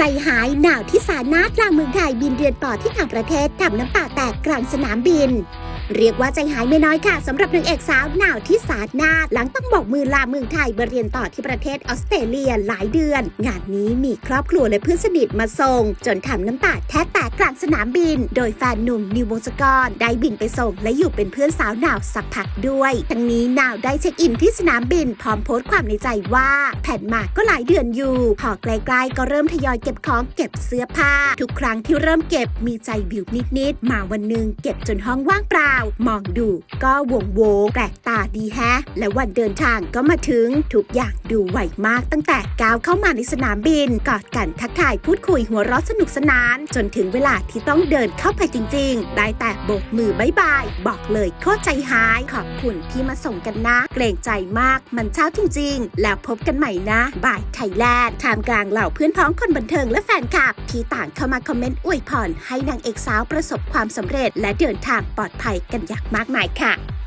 ใจหายหนาวที่สานาทกลางเมืองไทยบินเรียนต่อที่ต่างประเทศทำน้ำตาแตกกลางสนามบิน เรียกว่าใจหายไม่น้อยค่ะสำหรับนางเอกสาวหนาวที่สานาหลังต้องบอกมือลาเมืองไทยไปเรียนต่อที่ประเทศออสเตรเลียหลายเดือน งานนี้มีครอบครัวและเพื่อนสนิทมาส่ง จนทำน้ำตาแทบแตกกลางสนามบิน โดยแฟนหนุ่มนิววงศกรได้บินไปส่ง และอยู่เป็นเพื่อนสาวหนาวสักพักด้วยทั้งนี้หนาวได้เช็คอินที่สนามบินพร้อมโพสต์ความในใจว่า แผ่นมาก็หลายเดือนอยู่พอใกล้ๆก็เริ่มทยอยก็บของเก็บเสื้อผ้า ทุกครั้งที่เริ่มเก็บมีใจบิวนิดๆมาวันหนึ่งเก็บจนห้องว่างเปล่า มองดูก็วงโวแปลกตาดีแฮะ และวันเดินทางก็มาถึง ทุกอย่างดูไหวมากตั้งแต่ก้าวเข้ามาในสนามบิน กอดกันทักทายพูดคุยหัวเราะสนุกสนาน จนถึงเวลาที่ต้องเดินเข้าไปจริง ๆ ได้แต่โบกมือบายบาย บอกเลยโคตรใจหาย ขอบคุณที่มาส่งกันนะ เกรงใจมากมันเช้าจริง ๆ แล้วพบกันใหม่นะบายไทยแลนด์ท่ามกลางเหล่าเพื่อนพ้องคนบันเทิงทิงและแฟนคลับ ที่ต่างเข้ามาคอมเมนต์อวยพรให้นางเอกสาวประสบความสำเร็จ และเดินทางปลอดภัยกันอย่างมากมายค่ะ